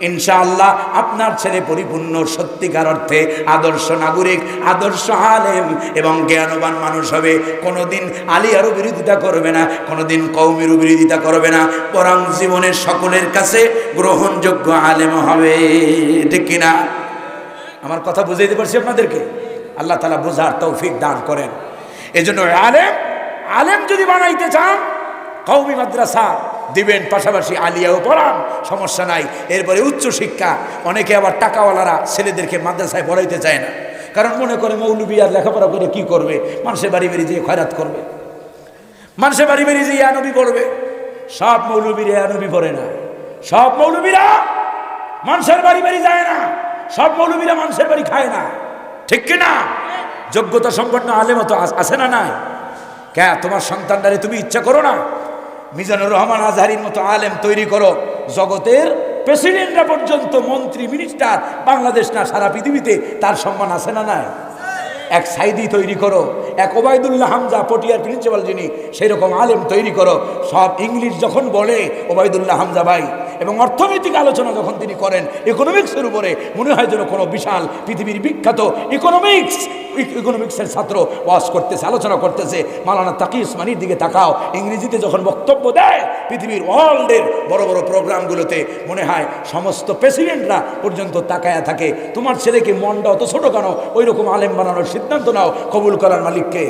ইনশাআল্লাহ আপনার ছেলে পরিপূর্ণ সত্যিকার অর্থে আদর্শ নাগরিক, আদর্শ আলেম এবং জ্ঞানবান মানুষ হবে। কোনোদিন আলিয়ারও বিরোধিতা করবে না, কোনোদিন কৌমেরও বিরোধিতা করবে না। বরং জীবনের সকলের কাছে গ্রহণযোগ্য আলেম হবে। ঠিক কিনা? আমার কথা বুঝাইতে পারছি আপনাদেরকে? আল্লাহ তালা বোঝার তৌফিক দান করেন। এই জন্য আলেম আলেম যদি বানাইতে চান কৌমি মাদ্রাসা দিবেন, পাশাপাশি আলিয়াও পড়ান, সমস্যা নাই। এরপরে উচ্চ শিক্ষা, অনেকে আবার টাকাওয়ালারা ছেলেদেরকে মাদ্রাসায় পড়াইতে চায় না। কারণ মনে করে মৌলবী আর লেখাপড়া করে কি করবে? মানুষের বাড়ি বাড়ি যেয়ে খয়রাত করবে। মানুষের বাড়ি বাড়ি যেয়ে ইয়ানবি পড়বে। সব মৌলবীরা ইয়ানবি পড়ে না। সব মৌলবীরা মানুষের বাড়ি বাড়ি যায় না। সব মৌলবীরা মানুষের বাড়ি খায় না। ঠিক কি না যোগ্যতা সম্পন্ন আলেম তো আস- আছে না নাই? কে তোমার সন্তানটারে তুমি ইচ্ছা করো না? মিজানুর রহমান আজহারির মতো আলেম তৈরি করো। জগতের প্রেসিডেন্টরা পর্যন্ত মন্ত্রী, মিনিস্টার, বাংলাদেশ না, সারা পৃথিবীতে তার সম্মান আছে না নাই? এক সাইদি তৈরি করো, এক ওবায়দুল্লাহ হামজা পটিয়ার প্রিন্সিপাল যিনি, সেরকম আলেম তৈরি করো। সব ইংলিশ যখন বলে, ওবায়দুল্লাহ হামজা ভাই এবং অর্থনৈতিক আলোচনা যখন তিনি করেন ইকোনমিক্সের উপরে মনে হয় যেন কোনো বিশাল পৃথিবীর বিখ্যাত ইকোনমিক্স ইকোনমিক্সের ছাত্র ওয়াজ করতেছে, আলোচনা করতেছে। মালানা তাকি ইসমানির দিকে তাকাও, ইংরেজিতে যখন বক্তব্য দেয়, পৃথিবীর ওয়ার্ল্ডের বড় বড় প্রোগ্রামগুলোতে মনে হয় সমস্ত প্রেসিডেন্টরা পর্যন্ত তাকায়া থাকে। তোমার ছেলেকে মনটা অত ছোটো কেন? ওই রকম আলেম বানানোর সিদ্ধান্ত নাও কবুল করার মালিককে।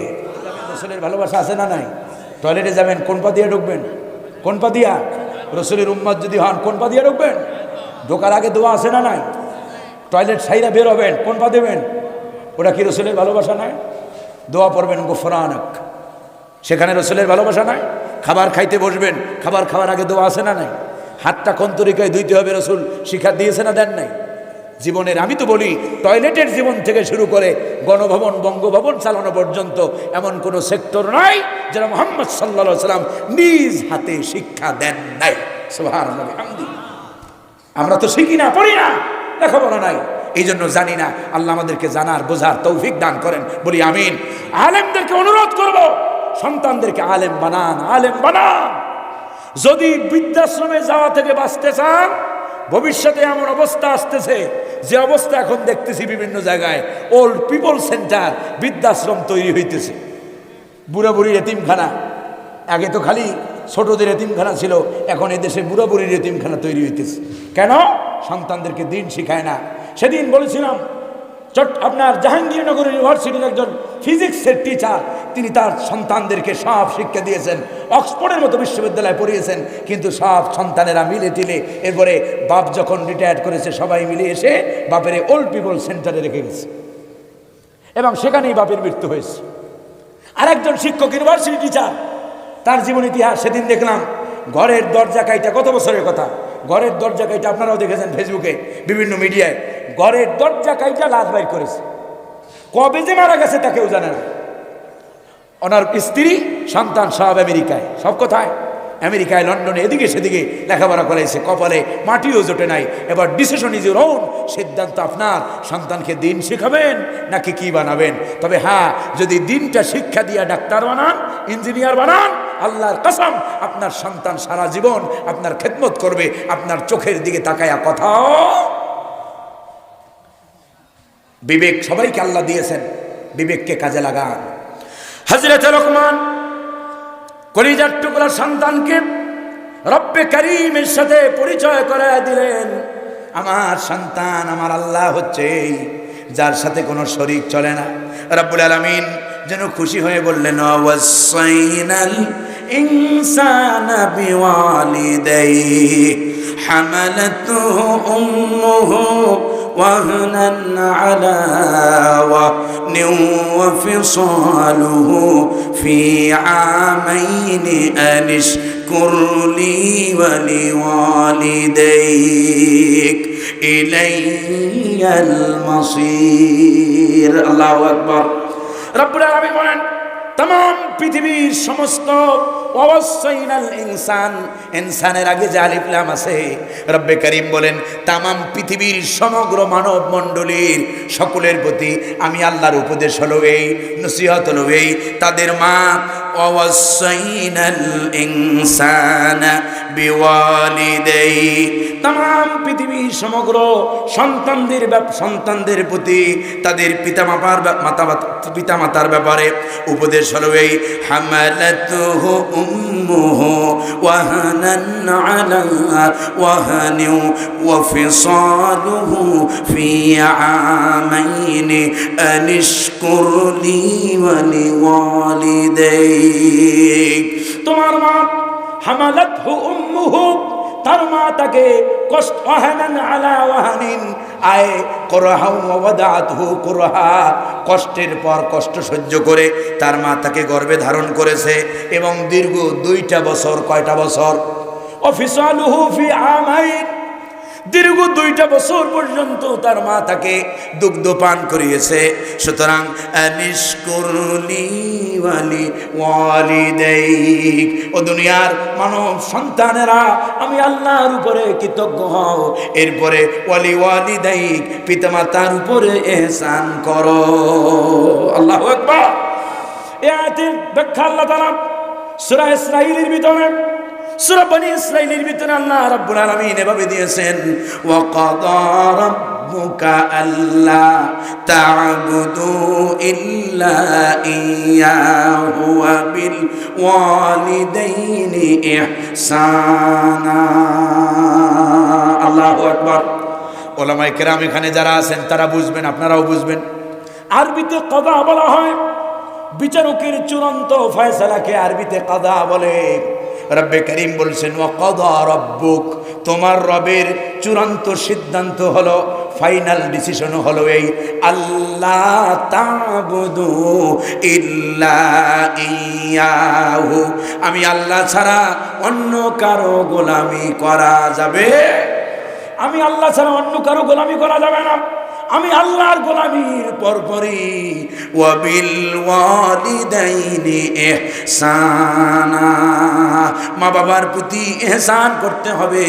রসুলের ভালোবাসা আছে না নাই? টয়লেটে যাবেন, কোন পা দিয়ে ঢুকবেন? কোন পা দিয়া? রসুলের উম্মত যদি হন, কোন পা দিয়ে ঢুকবেন? ঢোকার আগে দোয়া আসে না নাই? টয়লেট সাইরা বেরোবেন কোন পা দেবেন? ওটা কি রসুলের ভালোবাসা নয় দোয়া পড়বেন, গোফরানক। সেখানে রসুলের ভালোবাসা নয় খাবার খাইতে বসবেন, খাবার খাওয়ার আগে দোয়া আসে না নাই? হাতটা কোন তরিকায় ধুইতে হবে রসুল? শিক্ষা দিয়েছে না দেন নাই? জীবনের, আমি তো বলি, টয়লেটের জীবন থেকে শুরু করে গণভবন, বঙ্গভবন চালানো পর্যন্ত এমন কোনো সেক্টর নাই যারা মোহাম্মদ সাল্লা সাল্লাম নিজ হাতে শিক্ষা দেন নাই। আমরা তো শিখি না, পড়ি না দেখো লেখাপড়া নাই। এই জন্য জানি না, আল্লাহ আমাদেরকে জানার, বোঝার তৌফিক দান করেন, বলি আমিন। আলেমদেরকে অনুরোধ করব, সন্তানদেরকে আলেম বানান আলেম বানান। যদি বৃদ্ধাশ্রমে যাওয়া থেকে বাঁচতে চান ভবিষ্যতে এমন অবস্থা আসতেছে যে অবস্থা এখন দেখতেছি বিভিন্ন জায়গায়। ওল্ড পিপল সেন্টার বৃদ্ধাশ্রম তৈরি হইতেছে। বুড়া বুড়ির এতিমখানা। আগে তো খালি ছোটদের এতিমখানা ছিল, এখন এদেশে বুড়া বুড়ির এতিমখানা তৈরি হইতেছে। কেন? সন্তানদেরকে দিন শিখায় না। সেদিন বলেছিলাম, চট আপনার জাহাঙ্গীরনগর ইউনিভার্সিটির একজন ফিজিক্সের টিচার তিনি তার সন্তানদেরকে সব শিক্ষা দিয়েছেন। অক্সফোর্ডের মতো বিশ্ববিদ্যালয়ে পড়িয়েছেন, কিন্তু সব সন্তানেরা মিলে টিলে এরপরে বাপ যখন রিটায়ার করেছে, সবাই মিলে এসে বাপের ওল্ড পিপল সেন্টারে রেখে গেছে। এবং সেখানেই বাপের মৃত্যু হয়েছে। আরেকজন শিক্ষক ইউনিভার্সিটি টিচার তার জীবন ইতিহাস সেদিন দেখলাম। ঘরের দরজা কাইটা, কত বছরের কথা? ঘরের দরজা কাইটা আপনারাও দেখেছেন ফেসবুকে, বিভিন্ন মিডিয়ায়। ঘরের দরজা কাইটা লাশ বাইর করেছে। কবে যে মারা গেছে তা কেউ জানে না। ওনার স্ত্রী সন্তান সব আমেরিকায়। সব কোথায়? আমেরিকায়, লন্ডনে, এদিকে সেদিকে লেখাপড়া করেছে কপালে মাটিও জোটে নাই। এবার ডিসিশন ইজ ওন সিদ্ধান্ত আপনার। সন্তানকে দিন শিখাবেন, নাকি কি বানাবেন? তবে হ্যাঁ যদি দিনটা শিক্ষা দিয়ে ডাক্তার বানান, ইঞ্জিনিয়ার বানান, আল্লাহর কসম, আপনার সন্তান সারা জীবন আপনার খেদমত করবে, আপনার চোখের দিকে তাকায়া কথাও। বিবেক সবাইকে আল্লাহ দিয়েছেন। বিবেককে কাজে লাগান। হজরত রহমান কলিজার টুকরা সন্তানকে রব্বে করিমের সাথে পরিচয় করে দিলেন। আমার সন্তান, আমার আল্লাহ হচ্ছে যার সাথে কোনো শরিক চলে না। রব্বুল আলমিন যেন খুশি হয়ে বললেন অবসাইনাল ইনসান বিওয়ালিদাইহি হামালাতুহু উম্মুহু وهنا على وهن وفصاله في عامين أن اشكر لي ولوالديك إلي المصير. الله أكبر. رب العالمين তাম পৃথিবীর সমস্ত অবশ্যইনাল ইনসান, ইনসানের আগে যে আলিফলাম আছে, রব্বে করিম বলেন, তামাম পৃথিবীর সমগ্র মানব মণ্ডলীর সকলের প্রতি আমি আল্লাহর উপদেশ হলো এই, নসিহত হলো এই, তাদের মা ووصينا الإنسان بوالديه তাম পৃথিবী সমগ্র সন্তানদের ব্যাপ- সন্তানদের প্রতি তাদের পিতামাতার ব্যা- মাতা পিতামাতার ব্যাপারে উপদেশ হলো এই হামালাতুহু উম্মুহু ওয়াহানান আলা ওয়াহানিন ওয়া ফিসালুহু ফি আমাইনি আনিশকুর লি ওয়া লিওয়ালিদাইক তোমার মা হামালাতহু উম্মুহু তার মা তাকে কষ্ট আলা ওয়াহানিন আয় ওয়াদাতহু করহা কষ্টের পর কষ্ট সহ্য করে তার মা তাকে গর্ভে ধারণ করেছে এবং দীর্ঘ দুইটা বছর কয়টা বছর? অফিসালুহু ফি আমাইন দীর্ঘ দুইটা বছর পর্যন্ত তার মা তাকে দুগ্ধ পান করিয়েছে। সুতরাং ও দুনিয়ার মানব সন্তানেরা, আমি আল্লাহর উপরে কৃতজ্ঞ হও। এরপরে ওয়ালি ওয়ালিদাইক, পিতামাতার উপরে এহসান করো। আল্লাহ আকবার। এ আয়াতের ব্যাখ্যা আল্লাহ তাআলা সূরা ইসরাঈলের ভিতরে সূরা বনি ইসরাঈলের ভিতরে আল্লাহ রাব্বুল আলামিন এভাবে দিয়েছেন, ওয়া কাদা রাব্বুকা আল্লা তা'বুদু ইল্লা ইয়াহু ওয়া বিল ওয়ালিদাইনি ইহসানা। আল্লাহু আকবার। ওলামায়ে কেরাম এখানে যারা আছেন, তারা বুঝবেন, আপনারাও বুঝবেন। আরবিতে কদা বলা হয়, বিচারকের চূড়ান্ত ফয়সালাকে আরবিতে কাদা বলে। রব্বে করিম বলছেন ও কদা রব্বুক তোমার রবের চূড়ান্ত সিদ্ধান্ত হলো, ফাইনাল ডিসিশন হলো এই আল্লাহ তাবুদু ইল্লা ইয়াহু আমি আল্লাহ ছাড়া অন্য কারও গোলামি করা যাবে? আমি আল্লাহ ছাড়া অন্য কারও গোলামি করা যাবে না। আমি আল্লাহর গোলামির পরপরই ওয়াবিল ওয়ালিদাইনি ইহসানা। মা বাবার প্রতি এহসান করতে হবে,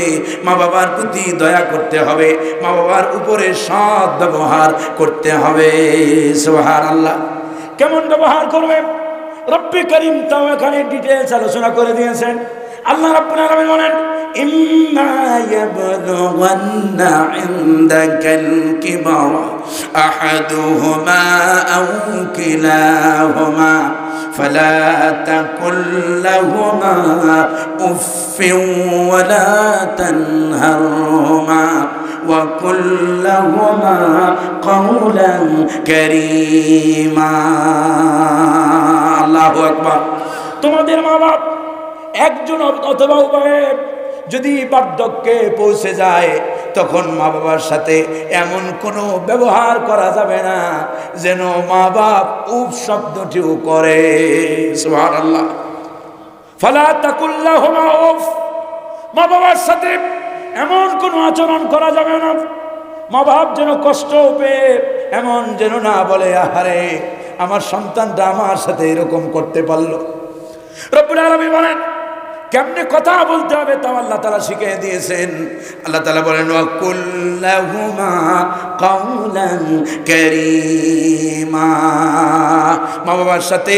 মা বাবার প্রতি দয়া করতে হবে, মা বাবার উপরে সৎ ব্যবহার করতে হবে। সুবহান আল্লাহ কেমন ব্যবহার করবে? রব্বি করিম তাও এখানে ডিটেলস আলোচনা করে দিয়েছেন। আল্লাহ রাব্বুল আলামিন বলেন ইম্মা ইয়াবলুগান্না ইনদাকাল কিবরা আহাদুহুমা আও কিলাহুমা فلا تقل لهما اف ولا تنهرهما وقل لهما قولا كريما الله اكبر তোমাদের মা বাপ একজন অথবা উভয়ে যদি বার্ধক্যে পৌঁছে যায়, তখন মা বাবার সাথে এমন কোনো ব্যবহার করা যাবে না যেন মা বাপ উপ শব্দটিও করে। সুহার আল্লাহ ফালা তাকুল্লাহ উফ। মা বাবার সাথে এমন কোনো আচরণ করা যাবে না। মা বাপ যেন কষ্ট পেয়ে এমন যেন না বলে, আহারে, আমার সন্তানটা আমার সাথে এরকম করতে পারল। রব্বুল আলামিন বলেন কেমনে কথা বলতে হবে তাও আল্লাহ তালা শিখিয়ে দিয়েছেন। আল্লাহ তালা বলেন মা বাবার সাথে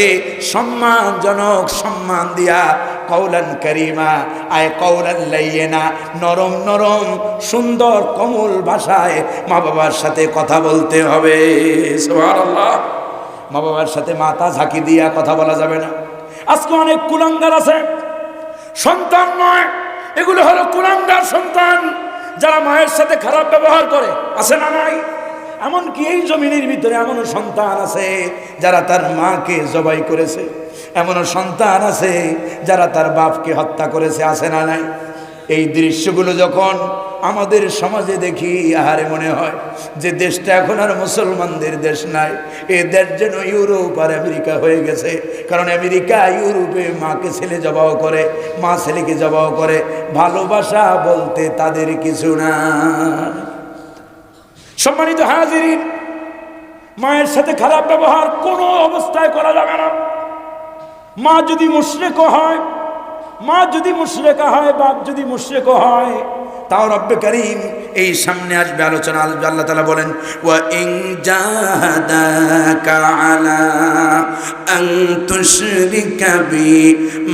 সম্মানজনক সম্মান দিয়া কৌলান করিমা, আয় কৌলান লাইয়েনা, নরম নরম সুন্দর কমল ভাষায় মা বাবার সাথে কথা বলতে হবে। মা বাবার সাথে মাথা ঝাঁকি দিয়া কথা বলা যাবে না। আজকে অনেক কুলাঙ্গার আছে সন্তান নয়, এগুলো হলো কুলাঙ্গার সন্তান, যারা মায়ের সাথে খারাপ ব্যবহার করে, আছে না নাই? এমনকি এই জমিনের ভিতরে এমনও সন্তান আছে, যারা তার মাকে জবাই করেছে, এমনও সন্তান আছে, যারা তার বাপকে হত্যা করেছে, আছে না নাই? এই দৃশ্যগুলো যখন আমাদের সমাজে দেখি, আহারে মনে হয় যে দেশটা এখন আর মুসলমানদের দেশ নাই। এ দেশ যেন ইউরোপ আর আমেরিকা হয়ে গেছে। কারণ আমেরিকা ইউরোপে মাকে ছেলে জবাও করে, মা ছেলেকে জবাও করে। ভালোবাসা বলতে তাদের কিছু না। সম্মানিত হাজির মায়ের সাথে খারাপ ব্যবহার কোনো অবস্থায় করা যাবে না। মা যদি মুশরেক হয় মা যদি মুশরেকা হয়, বাপ যদি মুশরেক হয়, তাও রব্বে করিম এই সামনে আসবে আলোচনা, আসবে আল্লাহ তালা বলেন, ওয়া ইং জাহাদাকা আলা আন তুশরিকা বি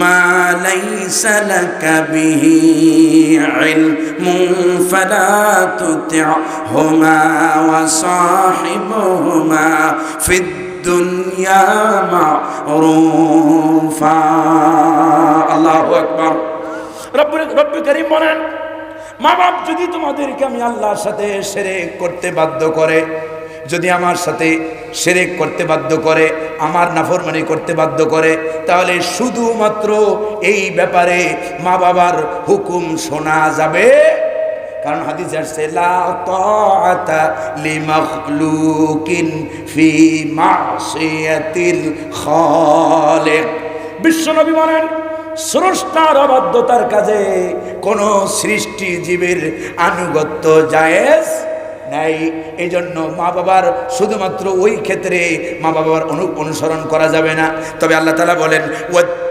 মা লাইসা লাকা বিহি ইলমুন ফালা তুতি'হুমা ওয়া সাহিবহুমা ফিদ দুনিয়া মারুফা। আল্লাহু আকবার। রব্বুল রব্বুল করিম বলেন মা বাপ যদি তোমাদেরকে আমি আল্লাহর সাথে সেরেক করতে বাধ্য করে, যদি আমার সাথে সেরেক করতে বাধ্য করে, আমার নাফরমানি করতে বাধ্য করে, তাহলে শুধুমাত্র এই ব্যাপারে মা বাবার হুকুম শোনা যাবে। কারণ হাদিস আসছে বিশ্বনবী বলেন স্রষ্টার অবাধ্যতার কাজে কোন সৃষ্টি জীবের আনুগত্য জায়েজ নাই এই জন্য মা বাবার শুধুমাত্র ওই ক্ষেত্রে মা বাবার অনু অনুসরণ করা যাবে না তবে আল্লাহ তালা বলেন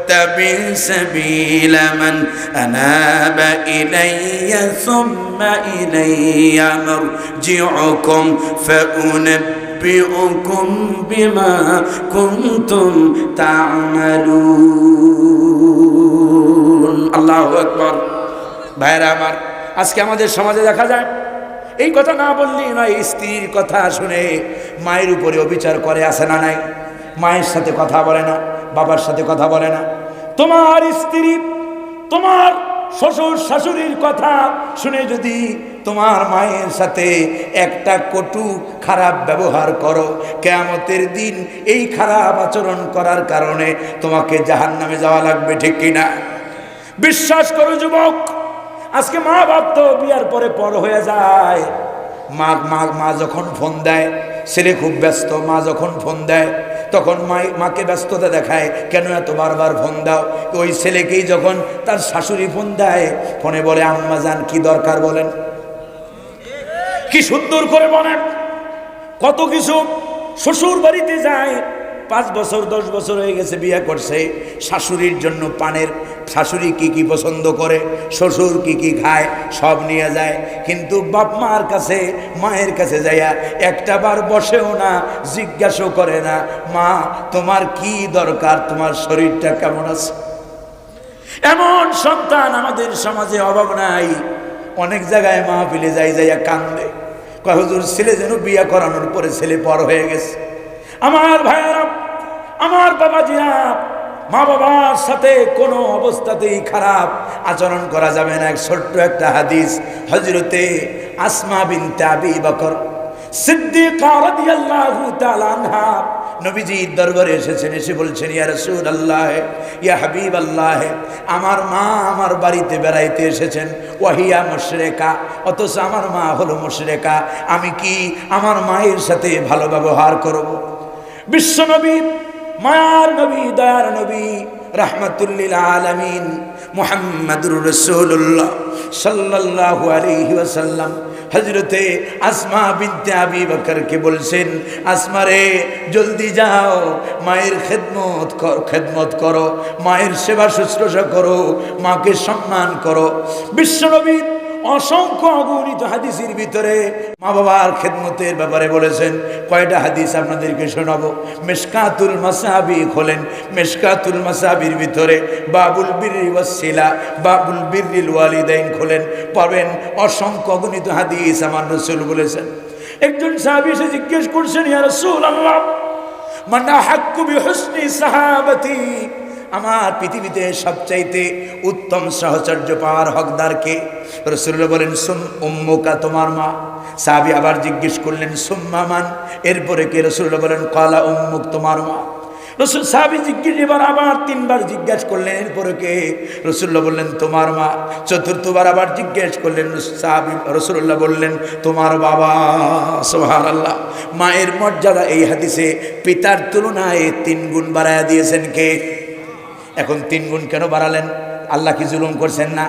واتبع سبيل من أناب إلي ثم إلي مرجعكم فأنبئكم بما كنتم تعملون করুন আল্লাহ একবার ভাইরা আমার, আজকে আমাদের সমাজে দেখা যায়, এই কথা না বললেই নয়, স্ত্রীর কথা শুনে মায়ের উপরে অবিচার করে, আসে না নাই? মায়ের সাথে কথা বলে না, বাবার সাথে কথা বলে না। তোমার স্ত্রী, তোমার শ্বশুর, শাশুড়ির কথা শুনে যদি তোমার মায়ের সাথে একটা কটু খারাপ ব্যবহার করো, কেয়ামতের দিন এই খারাপ আচরণ করার কারণে তোমাকে জাহান নামে যাওয়া লাগবে, ঠিক কিনা? বিশ্বাস করো যুবক, আজকে মা বাপ তো বিয়ার পরে পর হয়ে যায়। মা মা মা যখন ফোন দেয়, ছেলে খুব ব্যস্ত, মা যখন ফোন দেয়, তখন মা মাকে ব্যস্ততা দেখায়, কেন এত বারবার ফোন দাও? ওই ছেলেকেই যখন তার শাশুড়ি ফোন দেয়, ফোনে বলে, আম্মা যান, কি দরকার? বলেন। কি সুন্দর করে বলেন। কত কিছু শ্বশুর বাড়িতে যায়, পাঁচ বছর, দশ বছর হয়ে গেছে বিয়ে করছে, শাশুড়ির জন্য পানের শাশুড়ি কি কি পছন্দ করে, শ্বশুর কি কি খায়, সব নিয়ে যায়। কিন্তু বাপ মার কাছে, মায়ের কাছে যাইয়া একটা বার বসেও না জিজ্ঞাসাও করে না, মা, তোমার কি দরকার? তোমার শরীরটা কেমন আছে? এমন সন্তান আমাদের সমাজে অভাব নাই। অনেক জায়গায় মা ফিলে যাই যাইয়া কান্দে। কয়, হুজুর, ছেলে যেন বিয়া করানোর পরে ছেলে পর হয়ে গেছে। আমার ভাইয়েরা, আমার বাবা বাবাজিরা মা বাবার সাথে কোনো অবস্থাতেই খারাপ আচরণ করা যাবে না। এক ছোট্ট একটা হাদিস হজরতে আসমা বিন তাবি বকর নবীজির দরবারে এসেছেন, এসে বলছেন, ইয়া রাসূলুল্লাহ, ইয়া হাবিবাল্লাহ, আমার মা আমার বাড়িতে বেড়াইতে এসেছেন। ওয়াহিয়া মুশরিকা, অথচ আমার মা হলো মুশরিকা। আমি কি আমার মায়ের সাথে ভালো ব্যবহার করব? বিশ্বনবী মায়ার নবী, দয়ার নবী, রাহমাতুল্লিল আলামিন মুহাম্মাদুর রাসূলুল্লাহ সাল্লাল্লাহু আলাইহি ওয়াসাল্লাম। হজরতে আসমা বিদ্যা আবি বলছেন, আসমা রে, জলদি যাও, মায়ের খেদমত খেদমত করো, মায়ের সেবা শুশ্রূষা করো, মাকে সম্মান করো। বিশ্বনবী অসংখ্য অগণিত হাদিসের ভিতরে মা বাবার খেদমতের ব্যাপারে বলেছেন, কয়টা হাদিস আপনাদেরকে শোনাবো? মেশকাতুল মাসাবি খোলেন, মেশকাতুল মাসাবির ভিতরে বাবুল বিরি ওয়াসিলা বাবুল বিরিল ওয়ালিদাইন খোলেন পাবেন অসংখ্য অগণিত হাদিস আমার রসুল বলেছেন। একজন সাহাবি এসে জিজ্ঞেস করছেন, ইয়া রসুল আল্লাহ মান্না হাক্কু বিহুসনি সাহাবাতি? আমার পৃথিবীতে সবচাইতে উত্তম সহচর্য পাওয়ার হকদারকে রসুল্লাহ বলেন, সুম উম্মুকা, তোমার মা। সাহাবি আবার জিজ্ঞেস করলেন, সুম্মা মান? এরপরে কে রসুল্লাহ বলেন কলা উম্মুক, তোমার মা। রসুল সাহাবি জিজ্ঞেস, এবার আবার তিনবার জিজ্ঞেস করলেন, এরপরে কে? রসুল্লাহ বললেন, তোমার মা। চতুর্থবার আবার জিজ্ঞেস করলেন, সাহাবি রসুল্লাহ বললেন, তোমার বাবা সোহার আল্লাহ মায়ের মর্যাদা এই হাদিসে পিতার তুলনায় তিন গুণ বাড়াইয়া দিয়েছেন কে? এখন তিন গুণ কেন বাড়ালেন? আল্লাহ কি জুলুম করছেন না?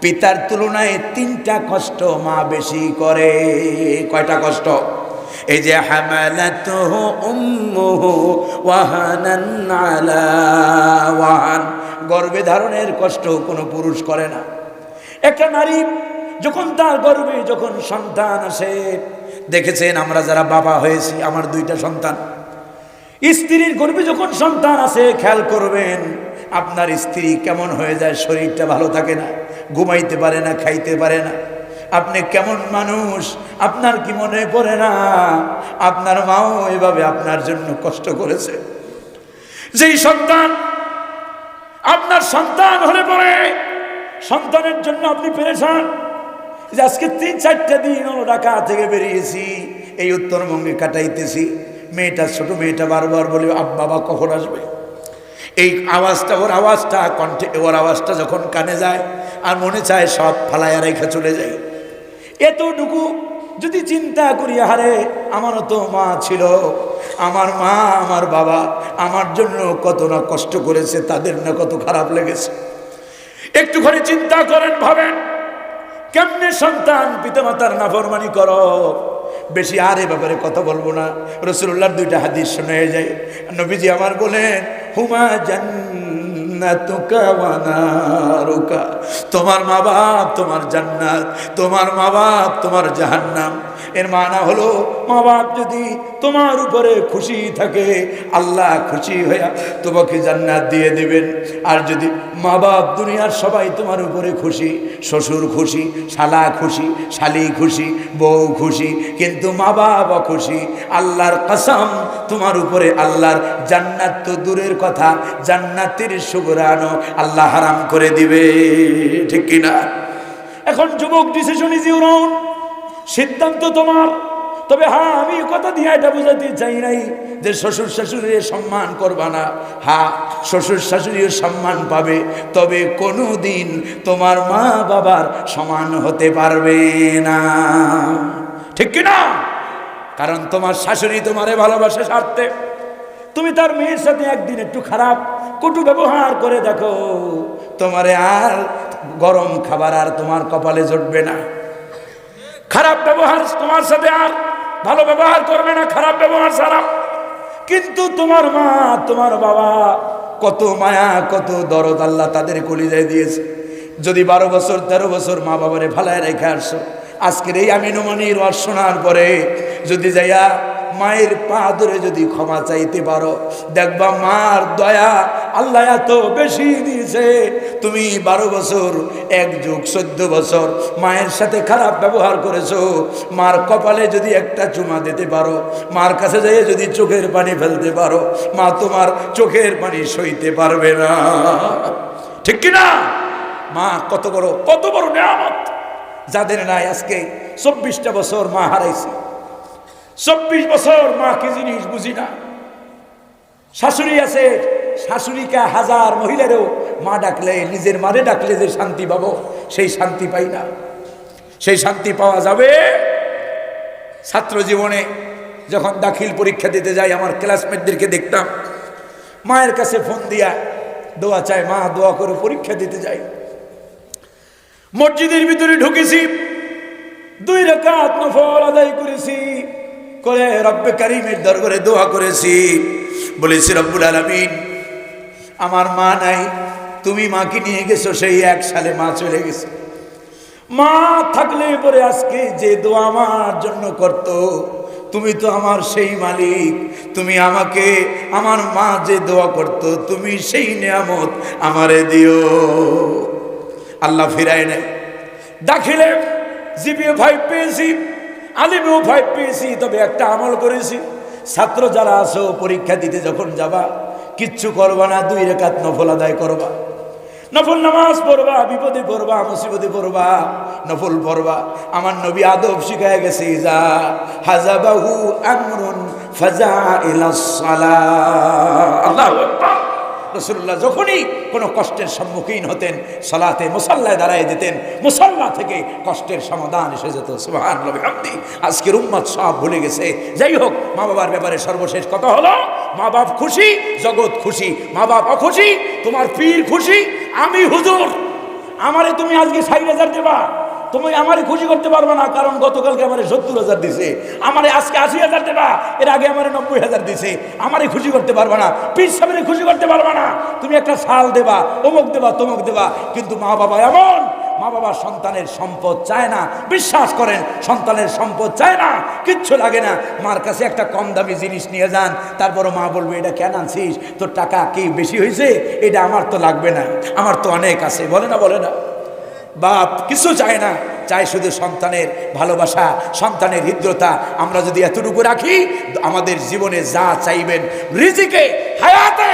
পিতার তুলনায় তিনটা কষ্ট মা বেশি করে। কয়টা কষ্ট? এই যে ওয়াহান। গর্ভে ধারণের কষ্ট কোনো পুরুষ করে না। একটা নারী যখন তার গর্বে যখন সন্তান আসে, দেখেছেন আমরা যারা বাবা হয়েছি, আমার দুইটা সন্তান। স্ত্রীর গর্বে যখন সন্তান আসে, খেয়াল করবেন আপনার স্ত্রী কেমন হয়ে যায়, শরীরটা ভালো থাকে না, ঘুমাইতে পারে না, খাইতে পারে না। আপনি কেমন মানুষ, আপনার কি মনে পড়ে না? আপনার মাও এভাবে আপনার জন্য কষ্ট করেছে। যেই সন্তান, আপনার সন্তান হলে পরে সন্তানের জন্য আপনি পেরেছেন যে আজকে তিন, চারটা দিন হলো ঢাকা থেকে বেরিয়েছি, এই উত্তরবঙ্গে কাটাইতেছি। মেয়েটা ছোট, মেয়েটা বারবার বলে আব বাবা, কখন আসবে? এই আওয়াজটা, ওর আওয়াজটা, কণ্ঠে, ওর আওয়াজটা যখন কানে যায় আর মনে চায় সব ফালাইয়া রেখে চলে যায়। এতটুকু যদি চিন্তা করি হারে আমারও তো মা ছিল, আমার মা, আমার বাবা, আমার জন্য কত না কষ্ট করেছে, তাদের না কত খারাপ লেগেছে। একটুখানি চিন্তা করেন, ভাবেন, কেমনে সন্তান পিতামাতার নাফরমানি করো? বেশি আর এ ব্যাপারে কথা বলব না। রসুল্লাহর দুইটা হাদিস শুনে যায়। নবীজি আমার বলেন হুমা জান্নাতুকা ওয়া নারুকা। তোমার মা বাপ তোমার জান্নাত তোমার মা বাপ তোমার জাহান্নাম। এর মানা হলো মা বাপ যদি তোমার উপরে খুশি থাকে, আল্লাহ খুশি হইয়া তোমাকে জান্নাত দিয়ে দেবেন। আর যদি মা বাপ দুনিয়ার সবাই তোমার উপরে খুশি, শ্বশুর খুশি, শালা খুশি, শালি খুশি, বউ খুশি, কিন্তু মা বাবা খুশি, আল্লাহর কসম তোমার উপরে আল্লাহর জান্নাত তো দূরের কথা, জান্নাতের সুগরানো আল্লাহ হারাম করে দিবে। ঠিক কিনা? এখন যুবক ডিসিশন ইজ ইউর সিদ্ধান্ত তোমার। তবে হ্যাঁ আমি কথা দিয়ে এটা বোঝাতে চাই নাই যে শ্বশুর শাশুড়ির সম্মান করবা না। হ্যাঁ শ্বশুর শাশুড়ির সম্মান পাবে, তবে কোনো দিন তোমার মা বাবার সমান হতে পারবে না। ঠিক কি না? কারণ তোমার শাশুড়ি তোমারে ভালোবাসে স্বার্থে তুমি তার মেয়ের সাথে একদিন একটু খারাপ কটু ব্যবহার করে দেখো, তোমারে আর গরম খাবার আর তোমার কপালে জুটবে না। খারাপ ব্যবহার তোমার সাথে আর ভালো ব্যবহার করবে না, খারাপ ব্যবহার সারা কিন্তু তোমার মা, তোমার বাবা, কত মায়া, কত দরদ আল্লাহ তাদের কলিজায় দিয়েছে। যদি বারো বছর, তেরো বছর মা বাবারে ভালায় রেখে আসো, আজকের এই আমিনুমানির ওয়াজ শোনার পরে যদি যাইয়া মায়ের পা ধরে যদি ক্ষমা চাইতে পারো, দেখবা মার দয়া আল্লাহ এত বেশি দিয়েছে। তুমি বারো বছর, এক যুগ, চোদ্দ বছর মায়ের সাথে খারাপ ব্যবহার করেছ। মার কপালে যদি একটা চুমা দিতে পারো, মার কাছে যেয়ে যদি চোখের পানি ফেলতে পারো, মা তোমার চোখের পানি সইতে পারবে না। ঠিক কিনা? মা, কত বড় কত বড় নিয়ামত। যাদের নাই আজকে চব্বিশটা বছর মা হারাইছে। চব্বিশ বছর মা কি জিনিস বুঝি না। শাশুড়ি আছে, শাশুড়িকে হাজার মহিলারও মা ডাকলে, নিজের মারে ডাকলে যে শান্তি পাবো, সেই শান্তি পাই না। সেই শান্তি পাওয়া যাবে ছাত্র জীবনে যখন দাখিল পরীক্ষা দিতে যাই, আমার ক্লাসমেটদেরকে দেখতাম, মায়ের কাছে ফোন দিয়া দোয়া চায় মা, দোয়া করে, পরীক্ষা দিতে যাই। মসজিদের ভিতরে ঢুকেছি, দুই রেখা আত্মফল আদায় করেছি। করে রব্বে কারিমের দরবারে দোয়া করেছি। বলেছি রব্বুল আলমিন, আমার মা নাই, তুমি মাকে নিয়ে গেছো, সেই এক সালে মা চলে গেছে। মা থাকলে পরে আজকে যে দোয়া আমার জন্য করত, তুমি তো আমার সেই মালিক, তুমি আমাকে, আমার মা যে দোয়া করত, তুমি সেই নিয়ামত আমারে দিও। আল্লাহ ফিরায় নেয়। দাখিলে জিপিএ ফাইভ পেয়েছি। আলিমেও ফাইভ পেয়েছি, তবে একটা আমল করেছি। ছাত্র যারা আসো পরীক্ষা দিতে যখন যাবা, কিচ্ছু করবা না, দুই রেখাত নফল আদায় করবা। নফল নামাজ পড়বা, বিপদে পড়বা, মুসিবতে পড়বা, নফল পড়বা। আমার নবী আদব শিখায় গেছে যা হাজাবাহু আমরুন ফাজা ইলাস সালাহ আল্লাহু আকবার। রসুল্লাহ যখনই কোনো কষ্টের সম্মুখীন হতেন, সলাতে মুসাল্লায় দাঁড়ায় যেতেন, মুসল্লা থেকে কষ্টের সমাধান এসে যেত। সুবাহান আজকের উম্মত সব ভুলে গেছে। যাই হোক মা বাবার ব্যাপারে সর্বশেষ কথা হলো মা বাপ খুশি, জগৎ খুশি। মা বাপ অখুশি, তোমার পীর খুশি, আমি হুজুর। আমারে তুমি আজকে হাজার দেবা। তুমি আমারে খুশি করতে পারবে না, কারণ গতকালকে আমারে সত্তর হাজার দিছে। আমারে আজকে আশি হাজার দেবা, এর আগে আমারে নব্বই হাজার দিছে। আমারে খুশি করতে পারবে না, পীর সামনে খুশি করতে পারবে না। তুমি একটা শাল দেবা, অমুক দেবা, তমুক দেবা, কিন্তু মা বাবা এমন, মা বাবা সন্তানের সম্পদ চায় না। বিশ্বাস করেন, সন্তানের সম্পদ চায় না, কিচ্ছু লাগে না। মার কাছে একটা কম দামি জিনিস নিয়ে যান, তারপরও মা বলবে, এটা কেন আনছিস? তোর টাকা কি বেশি হয়েছে? এটা আমার তো লাগবে না, আমার তো অনেক আছে। বলে না বলে না। বাপ কিছু চায় না, চায় শুধু সন্তানের ভালোবাসা, সন্তানের হৃদ্রতা। আমরা যদি এতটুকু রাখি, আমাদের জীবনে যা চাইবেন, রিজিকে, হায়াতে,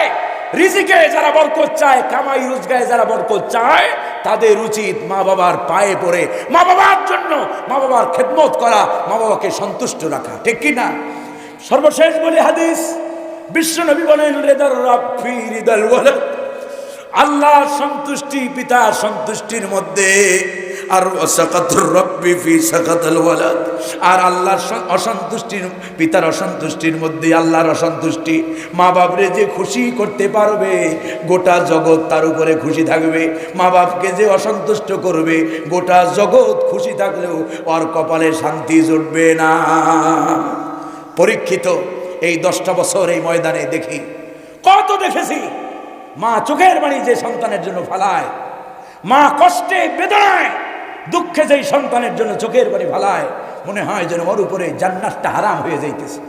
রিজিকে যারা বরকত চায়, কামাই রোজগারে যারা বরকত চায়, তাদের উচিত মা বাবার পায়ে পড়ে, মা বাবার জন্য, মা বাবার খেদমত করা, মা বাবাকে সন্তুষ্ট রাখা, ঠিক কি না? সর্বশেষ বলি হাদিস, বিশ্ব নবী বলেন, রেদার রাফি হৃদয় বলে আল্লাহ সন্তুষ্টি পিতা সন্তুষ্টির মধ্যে। আর ওয়ালাদ। আর আল্লাহর অসন্তুষ্টির, পিতার অসন্তুষ্টির মধ্যে আল্লাহর অসন্তুষ্টি। মা বাপরে যে খুশি করতে পারবে, গোটা জগৎ তার উপরে খুশি থাকবে। মা বাপকে যে অসন্তুষ্ট করবে, গোটা জগৎ খুশি থাকলেও ওর কপালে শান্তি জুটবে না। পরীক্ষিত এই দশটা বছর এই ময়দানে দেখি। কত দেখেছি? মা চোখের বাড়ি যে সন্তানের জন্য ফালায়, মা কষ্টে বেদনায়, দুঃখে যেই সন্তানের জন্য চোখের বাড়ি ফালায়, মনে হয় যেন ওর উপরে জান্নাতটা হারাম হয়ে যাইতেছে।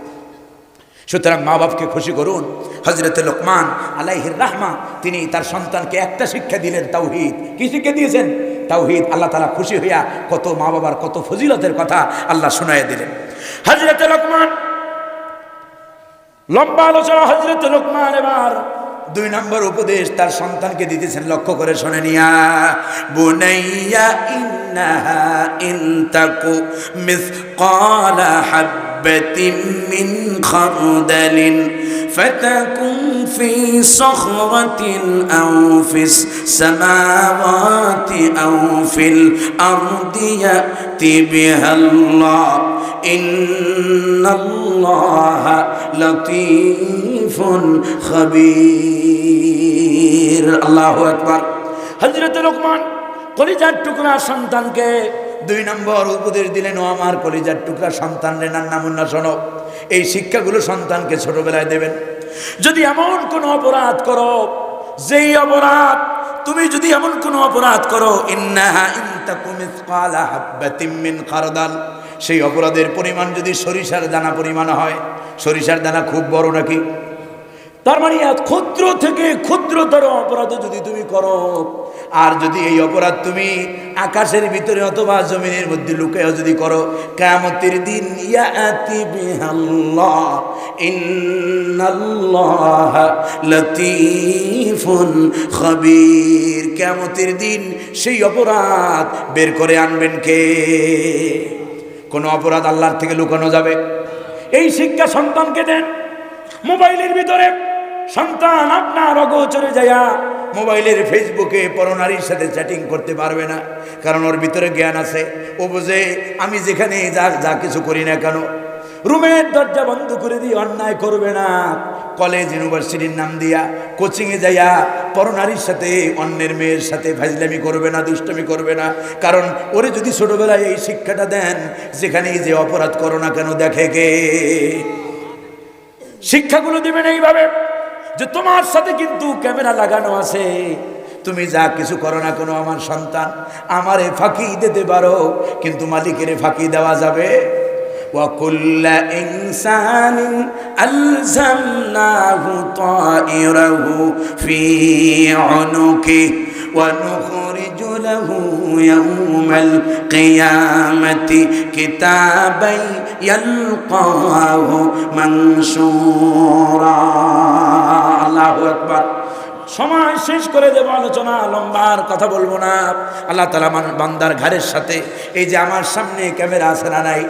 সুতরাং মা বাপকে খুশি করুন হজরত লোকমান আলাইহির রাহমা, তিনি তার সন্তানকে একটা শিক্ষা দিলেন, তাওহিদ। কি শিক্ষা দিয়েছেন? তাওহিদ, আল্লাহ তালা খুশি হইয়া কত মা বাবার কত ফজিলতের কথা আল্লাহ শোনায় দিলেন। হজরত লোকমান, লম্বা আলোচনা হজরত লোকমান এবার দুই নম্বর উপদেশ তার সন্তানকে দিতেছেন লক্ষ্য করে শোনে নিয়া। বুনাইয়া ইন্নাহা ইনতাকু মিসকালা হাব্বাতিন মিন খারদালিন فتكن في صخرة أو في السماوات أو في الأرض يأتي بها الله إن الله لطيف خبير الله أكبر হজরত লোকমান কলিজার টুকরা সন্তানকে দুই নম্বর উপদেশ দিলেন, ও আমার কলিজার টুকরা সন্তান রে নান্না শোনো। এই শিক্ষাগুলো সন্তানকে ছোটবেলায় দেবেন। যদি এমন কোনো অপরাধ করো, যেই অপরাধ তুমি যদি এমন কোনো অপরাধ করো খারদাল সেই অপরাধের পরিমাণ যদি সরিষার দানা পরিমাণ হয়, সরিষার দানা খুব বড় নাকি? তার মানে ক্ষুদ্র থেকে ক্ষুদ্রতর অপরাধ যদি তুমি করো আর যদি এই অপরাধ তুমি আকাশের ভিতরে অথবা জমিনের মধ্যে লুকায় যদি করো কামতের দিন, ইয়াতি বিহাল্লাহ খবীর। কামতের দিন সেই অপরাধ বের করে আনবেন কে? কোনো অপরাধ আল্লাহর থেকে লুকানো যাবে? এই শিক্ষা সন্তানকে দেন মোবাইলের ভিতরে। সন্তান আপনার অগোচরে যায়া মোবাইলের ফেসবুকে পরনারীর সাথে চ্যাটিং করতে পারবে না। কারণ ওর ভিতরে জ্ঞান আছে। ও বোঝে, আমি যেখানে যা যা কিছু করি না কেন, রুমের দরজা বন্ধ করে দিয়ে অন্যায় করবে না। কলেজ, ইউনিভার্সিটির নাম দিয়া কোচিংয়ে যাইয়া পরনারীর সাথে অন্যের মেয়ের সাথে ফাজলামি করবে না, দুষ্টমি করবে না। কারণ ওরে যদি ছোটবেলায় এই শিক্ষাটা দেন, যেখানেই যে অপরাধ করো না কেন, দেখে কে? শিক্ষাগুলো দিবেন এইভাবে। যে তোমার সাথে কিন্তু ক্যামেরা লাগানো আছে তুমি যা কিছু করো না কোনো আমার সন্তান আমারে ফাঁকি দিতে পারো কিন্তু মালিকের ফাঁকি দেওয়া যাবে وكل إنسان ألزمناه طائره في عنقه ونخرج له يوم القيامة كتابا يلقاه منشورا الله أكبر সময় শেষ করে দেবো আলোচনা লম্বার কথা বলবো না আল্লাহ তালা মান বান্দার ঘরের সাথে এই যে আমার সামনে ক্যামেরা আছে না নাই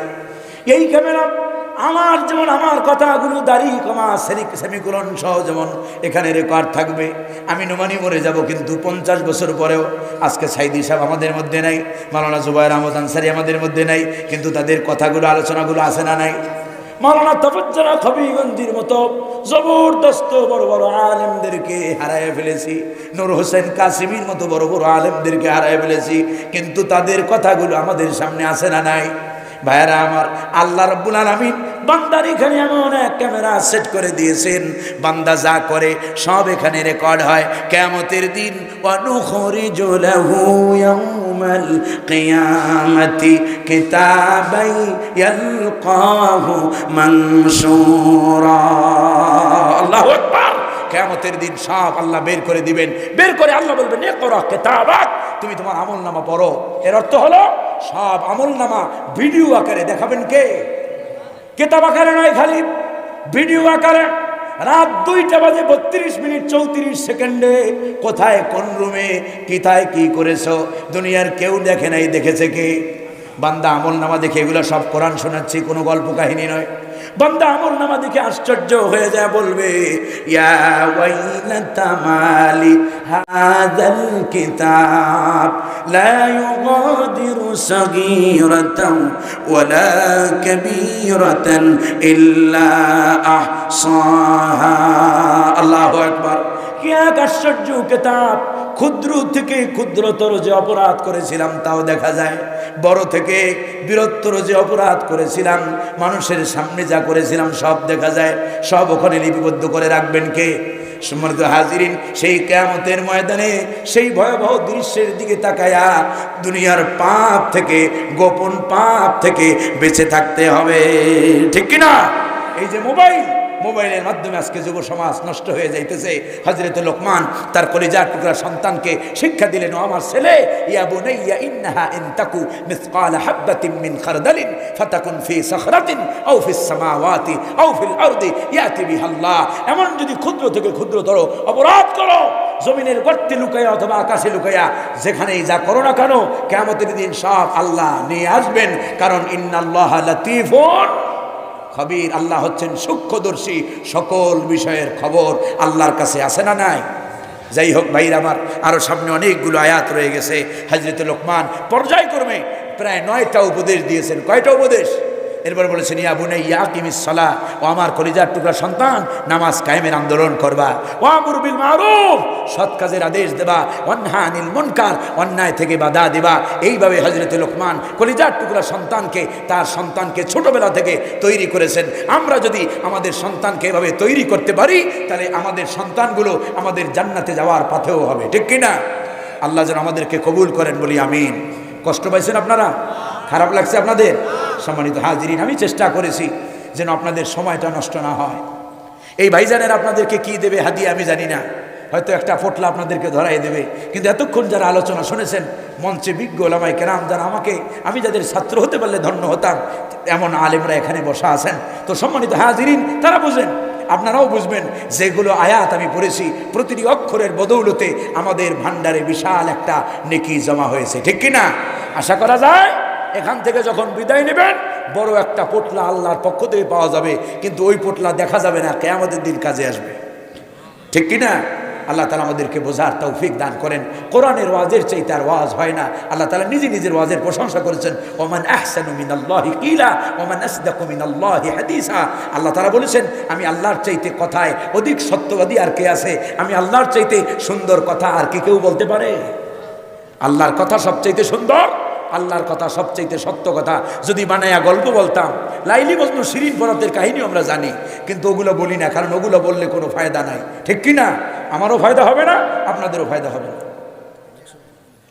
এই ক্যামেরা আমার যেমন আমার কথাগুলো দাড়ি কমা, সেরিক সেমিকুলন সহ যেমন এখানে রেকর্ড থাকবে। আমি নোমানি মরে যাব কিন্তু পঞ্চাশ বছর পরেও, আজকে সাইদি সাহেব আমাদের মধ্যে নাই মালানা জুবাইর আহমদ আনসারি আমাদের মধ্যে নাই, কিন্তু তাদের কথাগুলো, আলোচনাগুলো আসে না নাই? মালানা তফজ্জনা খবিগঞ্জির মতো জবরদস্ত বড় বড় আলেমদেরকে হারায় ফেলেছি, নূর হোসেন কাসিমির মতো বড় বড় আলেমদেরকে হারায় ফেলেছি, কিন্তু তাদের কথাগুলো আমাদের সামনে আসে না নাই? ভাইয়ারা আমার, আল্লাহ রব্বুল আলমিন বান্দার এখানে এমন এক ক্যামেরা সেট করে দিয়েছেন। বান্দা যা করে সব এখানে রেকর্ড হয়। কেমতের দিন আল্লাহু আকবার। কেয়ামতের দিন সব আল্লাহ বের করে দিবেন। বের করে আল্লাহ বলবেন, এ করো কেতাবাত, তুমি তোমার আমল নামা পড়ো। এর অর্থ হলো, সব আমল নামা ভিডিও আকারে দেখাবেন কে? কেতাব আকারে নয় খালি, ভিডিও আকারে। রাত দুইটা বাজে বত্রিশ মিনিট চৌত্রিশ সেকেন্ডে, কোথায়, কোন রুমে কিথায় কি করেছ? দুনিয়ার কেউ দেখে নাই, দেখেছে কে? বান্দা আমল নামা দেখে এগুলো সব কোরআন শোনাচ্ছি, কোনো গল্প কাহিনী নয়। বান্দা আমল নামা দেখে আশ্চর্য হয়ে যায়, বলবে, ইয়া ওয়াইলাতা মালি হাযাল কিতাব, লা ইউগাদিরু সাগীরাতাও ওয়ালা কাবীরাতান ইল্লা আহসাহা। আল্লাহু আকবার। কি এক আশ্চর্য কিতাব। ক্ষুদ্র থেকে ক্ষুদ্রতর যে অপরাধ করেছিলাম, তাও দেখা যায়। বড় থেকে বীরত্তর যে অপরাধ করেছিলাম, মানুষের সামনে যা করেছিলাম, সব দেখা যায়। সব ওখানে লিপিবদ্ধ করে রাখবেন কে? সম্মানিত হাজিরিন, সেই কেয়ামতের ময়দানে, সেই ভয়াবহ দৃশ্যের দিকে তাকায়া দুনিয়ার পাপ থেকে, গোপন পাপ থেকে বেঁচে থাকতে হবে। ঠিক কিনা? এই যে মোবাইল মোবাইলের মাধ্যমে আজকে যুব সমাজ নষ্ট হয়ে যাইতেছে। হজরত লোকমান তার কলিজার টুকরা সন্তানকে শিক্ষা দিলেন আমার ছেলে, ইয়া ইন্নাহা ইন তাকু ইয়াতি এমন যদি ক্ষুদ্র থেকে ক্ষুদ্রতর অপরাধ করো। জমিনের গর্তে লুকাইয়া অথবা আকাশে লুকাইয়া যেখানেই যা করো না কেন কেমতের দিন সব আল্লাহ নিয়ে আসবেন। কারণ ইন্নাল্লাহ লাতিফুন। খবির, আল্লাহ হচ্ছেন সূক্ষ্মদর্শী, সকল বিষয়ের খবর আল্লাহর কাছে আসে না নাই? যাই হোক ভাইর আমার আরও সামনে অনেকগুলো আয়াত রয়ে গেছে। হাজরত লোকমান পর্যায়ক্রমে প্রায় নয়টা উপদেশ দিয়েছেন। কয়টা উপদেশ? এরপর বলেছেন, ইয়া বুনে ইয়া সলা ও আমার কলিজার টুকরা সন্তান, নামাজ কায়েমের আন্দোলন করবা। ও আমরুবিল মারুফ, সৎ কাজের আদেশ দেবা অন্যা আনিল মনকার, অন্যায় থেকে বাধা দেবা। এইভাবে হজরত লোকমান কলিজার টুকরা সন্তানকে, তার সন্তানকে ছোটবেলা থেকে তৈরি করেছেন। আমরা যদি আমাদের সন্তানকে এভাবে তৈরি করতে পারি, তাহলে আমাদের সন্তানগুলো আমাদের জান্নাতে যাওয়ার পথেও হবে। ঠিক কিনা আল্লাহ যেন আমাদেরকে কবুল করেন বলি, আমিন। কষ্ট পাইছেন আপনারা? খারাপ লাগছে আপনাদের? সম্মানিত হাজিরিন, আমি চেষ্টা করেছি যেন আপনাদের সময়টা নষ্ট না হয়। এই ভাইজানের আপনাদেরকে কি দেবে হাদিয়ে আমি জানি না। হয়তো একটা ফোটলা আপনাদেরকে ধরাই দেবে। কিন্তু এতক্ষণ যারা আলোচনা শুনেছেন, মঞ্চে বিজ্ঞ ওলামাই কেরাম যারা আমাকে, আমি যাদের ছাত্র হতে পারলে ধন্য হতাম, এমন আলেমরা এখানে বসা আছেন। তো সম্মানিত হাজিরিন, তারা বুঝেন, আপনারাও বুঝবেন, যেগুলো আয়াত আমি পড়েছি, প্রতিটি অক্ষরের বদৌলতে আমাদের ভান্ডারে বিশাল একটা নেকি জমা হয়েছে। ঠিক কিনা? আশা করা যায়? এখান থেকে যখন বিদায় নেবেন, বড় একটা পোটলা আল্লাহর পক্ষ থেকে পাওয়া যাবে, কিন্তু ওই পোটলা দেখা যাবে না, কেয়ামতের দিন কাজে আসবে। ঠিক কিনা আল্লাহ তালা আমাদেরকে বোঝার তৌফিক দান করেন। কোরআনের ওয়াজের চাইতে আর ওয়াজ হয় না। আল্লাহ তালা নিজে নিজের ওয়াজের প্রশংসা করেছেন, ওমান আহসানু মিনাল্লাহি কিলা, ওমান আসদাকু মিনাল্লাহি হাদিসা। আল্লাহ তালা বলেছেন, আমি আল্লাহর চাইতে কথায় অধিক সত্যবাদী আর কে আছে? আমি আল্লাহর চাইতে সুন্দর কথা আর কি কেউ বলতে পারে? আল্লাহর কথা সবচাইতে সুন্দর আল্লাহর কথা সবচাইতে সত্য কথা। যদি বানায়া গল্প বলতাম, লাইলি মজনু শিরিন পরতের কাহিনী আমরা জানি, কিন্তু ওগুলো বলি না, কারণ ওগুলো বললে কোনো ফায়দা নাই। ঠিক কি না? আমারও ফায়দা হবে না, আপনাদেরও ফায়দা হবে না।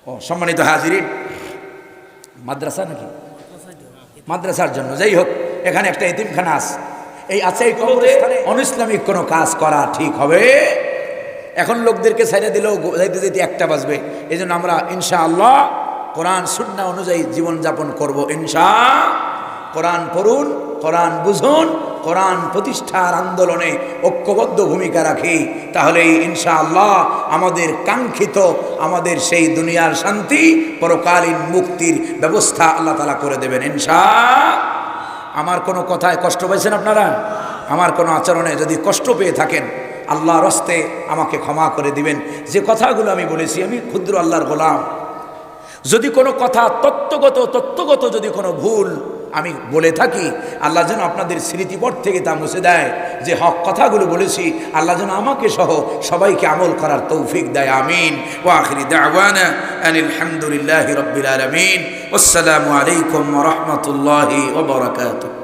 ও, সম্মানিত হাজিরিন, মাদ্রাসা নাকি? মাদ্রাসার জন্য। যাই হোক, এখানে একটা এতিমখানা আছে। এই আছে এই কবরস্থানে অনইসলামিক কোনো কাজ করা ঠিক হবে? এখন লোকদেরকে ছেড়ে দিলেও যাইতে যেতে একটা বাজবে। এই আমরা ইনশা আল্লাহ কোরআন, সুন্না অনুযায়ী জীবনযাপন করব ইনশা, কোরআন পড়ুন, কোরআন বুঝুন, কোরআন প্রতিষ্ঠার আন্দোলনে ঐক্যবদ্ধ ভূমিকা রাখি তাহলে ইনশা আল্লাহ আমাদের কাঙ্ক্ষিত, আমাদের সেই দুনিয়ার শান্তি, পরকালীন মুক্তির ব্যবস্থা আল্লাহ তালা করে দেবেন ইনশা। আমার কোনো কথায় কষ্ট পাইছেন আপনারা? আমার কোনো আচরণে যদি কষ্ট পেয়ে থাকেন, আল্লাহর রস্তে আমাকে ক্ষমা করে দিবেন। যে কথাগুলো আমি বলেছি, আমি ক্ষুদ্র আল্লাহর গোলাম। যদি কোনো কথা তত্ত্বগত তত্ত্বগত যদি কোনো ভুল আমি বলে থাকি, আল্লাহ যেন আপনাদের স্মৃতিপট থেকে তা মুছে দেয়। যে হক কথাগুলো বলেছি, আল্লাহ যেন আমাকে সহ সবাইকে আমল করার তৌফিক দেয়। আমিন। ও আখরি দাওয়ানা আলহামদুলিল্লাহ রবিল আসসালামু আলাইকুম রহমতুল্লাহি ওবরাকাতুহ